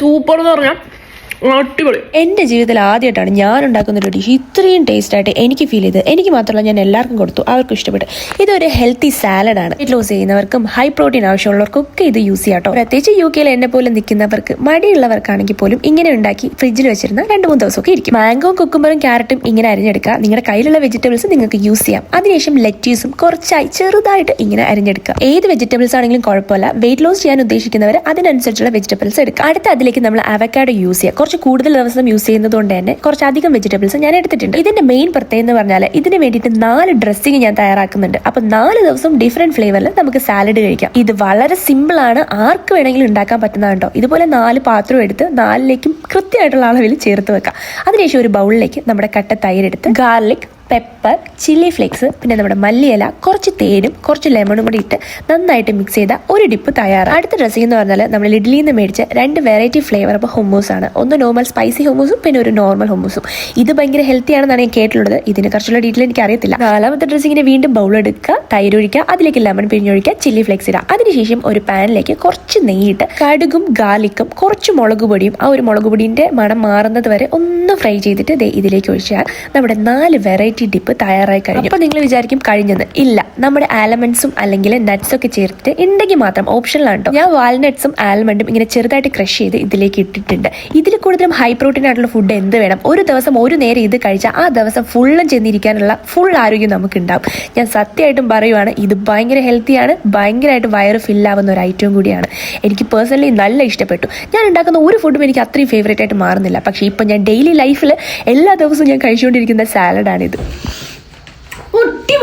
Super എന്ന് പറഞ്ഞാൽ അടിപൊളി. എന്റെ ജീവിതത്തിൽ ആദ്യമായിട്ടാണ് ഞാൻ ഉണ്ടാക്കുന്ന ഒരു ഡിഷ് ഇത്രയും ടേസ്റ്റ് ആയിട്ട് എനിക്ക് ഫീൽ ചെയ്ത് എനിക്ക് മാത്രമല്ല ഞാൻ എല്ലാവർക്കും കൊടുത്തു. അവർക്കും ഇഷ്ടപ്പെട്ടു. ഇതൊരു ഹെൽത്തി സാലഡാണ് വെയിറ്റ് ലോസ് ചെയ്യുന്നവർക്കും ഹൈ പ്രോട്ടീൻ ആവശ്യമുള്ളവർക്കും ഒക്കെ ഇത് യൂസ് ചെയ്യാം കേട്ടോ പ്രത്യേകിച്ച് യു കെയിൽ എന്നെ പോലെ നിൽക്കുന്നവർക്ക് മടിയുള്ളവർക്കാണെങ്കിൽ പോലും ഇങ്ങനെ ഉണ്ടാക്കി ഫ്രിഡ്ജിൽ വെച്ചിരുന്ന രണ്ട് മൂന്ന് ദിവസമൊക്കെ ഇരിക്കും. മാംഗോ കുക്കുമ്പറും ക്യാരറ്റും ഇങ്ങനെ അരിഞ്ഞെടുക്കുക. നിങ്ങളുടെ കയ്യിലുള്ള വെജിറ്റബിൾസ് നിങ്ങൾക്ക് യൂസ് ചെയ്യാം. അതിനുശേഷം ലെറ്റീസും കുറച്ചായി ചെറുതായിട്ട് ഇങ്ങനെ അരിഞ്ഞെടുക്കുക. ഏത് വെജിറ്റബിൾസ് ആണെങ്കിലും കുഴപ്പമില്ല. വെയിറ്റ് ലോസ് ചെയ്യാൻ ഉദ്ദേശിക്കുന്നവർ അതിനനുസരിച്ചുള്ള വെജിറ്റബിൾസ് എടുക്കുക. അടുത്ത അതിലേക്ക് നമ്മൾ അവക്കാഡോ യൂസ് ചെയ്യുക കുറച്ച് കൂടുതൽ ദിവസം യൂസ് ചെയ്യുന്നത് കൊണ്ട് തന്നെ കുറച്ചധികം വെജിറ്റബിൾസ് ഞാൻ എടുത്തിട്ടുണ്ട്. ഇതിന്റെ മെയിൻ പ്രത്യേകത എന്ന് പറഞ്ഞാൽ ഇതിന് വേണ്ടിയിട്ട് നാല് ഡ്രസ്സിങ് ഞാൻ തയ്യാറാക്കുന്നുണ്ട്. അപ്പൊ നാല് ദിവസം ഡിഫറെന്റ് ഫ്ലേവറിൽ നമുക്ക് സാലഡ് കഴിക്കാം. ഇത് വളരെ സിമ്പിൾ ആണ്. ആർക്ക് വേണമെങ്കിലും ഉണ്ടാക്കാൻ പറ്റുന്നതാണ് കേട്ടോ ഇതുപോലെ നാല് പാത്രം എടുത്ത് നാലിലേക്കും കൃത്യമായിട്ടുള്ള അളവിൽ ചേർത്ത് വെക്കാം. അതിനുശേഷം ഒരു ബൗളിലേക്ക് നമ്മുടെ കട്ട തൈരെടുത്ത് ഗാർലിക് പെപ്പർ ചില്ലി ഫ്ലേക്സ് പിന്നെ നമ്മുടെ മല്ലിയില കുറച്ച് തേനും കുറച്ച് ലെമണും കൂടി ഇട്ട് നന്നായിട്ട് മിക്സ് ചെയ്ത ഒരു ഡിപ്പ് തയ്യാറാണ്. അടുത്ത ഡ്രസ്സിംഗ് എന്ന് പറഞ്ഞാൽ നമ്മൾ ഇഡ്ലിയിൽ നിന്ന് മേടിച്ച രണ്ട് വെറൈറ്റി ഫ്ലേവർ അപ്പോൾ ഹുമ്മൂസ് ആണ്. ഒന്ന് നോർമൽ സ്പൈസി ഹുമ്മൂസും പിന്നെ ഒരു നോർമൽ ഹുമ്മൂസും ഇത് ഭയങ്കര ഹെൽത്തി ആണെന്നാണ് ഞാൻ കേട്ടിട്ടുള്ളത്. ഇതിന് കുറച്ചുള്ള ഡീറ്റെയിൽ എനിക്ക് അറിയത്തില്ല. നാലാമത്തെ ഡ്രസ്സിങ്ങിന് വീണ്ടും ബൗൾ എടുക്കുക തൈര് ഒഴിക്കുക അതിലേക്ക് ലെമൺ പിഴിഞ്ഞൊഴിക്കുക ചില്ലി ഫ്ലേക്സ് ഇടുക. അതിനുശേഷം ഒരു പാനിലേക്ക് കുറച്ച് നെയ്യിട്ട് കടുകും ഗാർലിക്കും കുറച്ച് മുളക് പൊടിയും ആ ഒരു മുളക് പൊടിയുടെ മണം മാറുന്നത് വരെ ഒന്ന് ഫ്രൈ ചെയ്തിട്ട് ഇതിലേക്ക് ഒഴിച്ചാൽ നമ്മുടെ നാല് വെറൈറ്റി ഡിപ്പ് തയ്യാറായി കഴിഞ്ഞു. അപ്പോൾ നിങ്ങൾ വിചാരിക്കും കഴിഞ്ഞത് ഇല്ല. നമ്മുടെ ആലമണ്ട്സും അല്ലെങ്കിൽ നട്ട്സ് ഒക്കെ ചേർത്തിട്ട് ഉണ്ടെങ്കിൽ മാത്രം ഓപ്ഷനിലാണ് കേട്ടോ ഞാൻ വാൽനട്ട്സും ആൽമണ്ടും ഇങ്ങനെ ചെറുതായിട്ട് ക്രഷ് ചെയ്ത് ഇതിലേക്ക് ഇട്ടിട്ടുണ്ട്. ഇതിൽ കൂടുതലും ഹൈ പ്രോട്ടീൻ ആയിട്ടുള്ള ഫുഡ് എന്ത് വേണം? ഒരു ദിവസം ഒരു നേരം ഇത് കഴിച്ചാൽ ആ ദിവസം ഫുള്ളും ചെന്നിരിക്കാനുള്ള ഫുൾ ആരോഗ്യം നമുക്ക് ഉണ്ടാവും ഞാൻ സത്യമായിട്ടും പറയുവാണ് ഇത് ഭയങ്കര ഹെൽത്തിയാണ് ഭയങ്കരമായിട്ട് വയറ് ഫില്ലാവുന്ന ഒരു ഐറ്റവും കൂടിയാണ്. എനിക്ക് പേഴ്സണലി നല്ല ഇഷ്ടപ്പെട്ടു. ഞാൻ ഉണ്ടാക്കുന്ന ഒരു ഫുഡും എനിക്ക് അത്രയും ഫേവറേറ്റ് ആയിട്ട് മാറുന്നില്ല. പക്ഷേ ഇപ്പം ഞാൻ ഡെയിലി ലൈഫിൽ എല്ലാ ദിവസവും ഞാൻ കഴിച്ചുകൊണ്ടിരിക്കുന്ന സാലഡാണിത് പൊട്ടി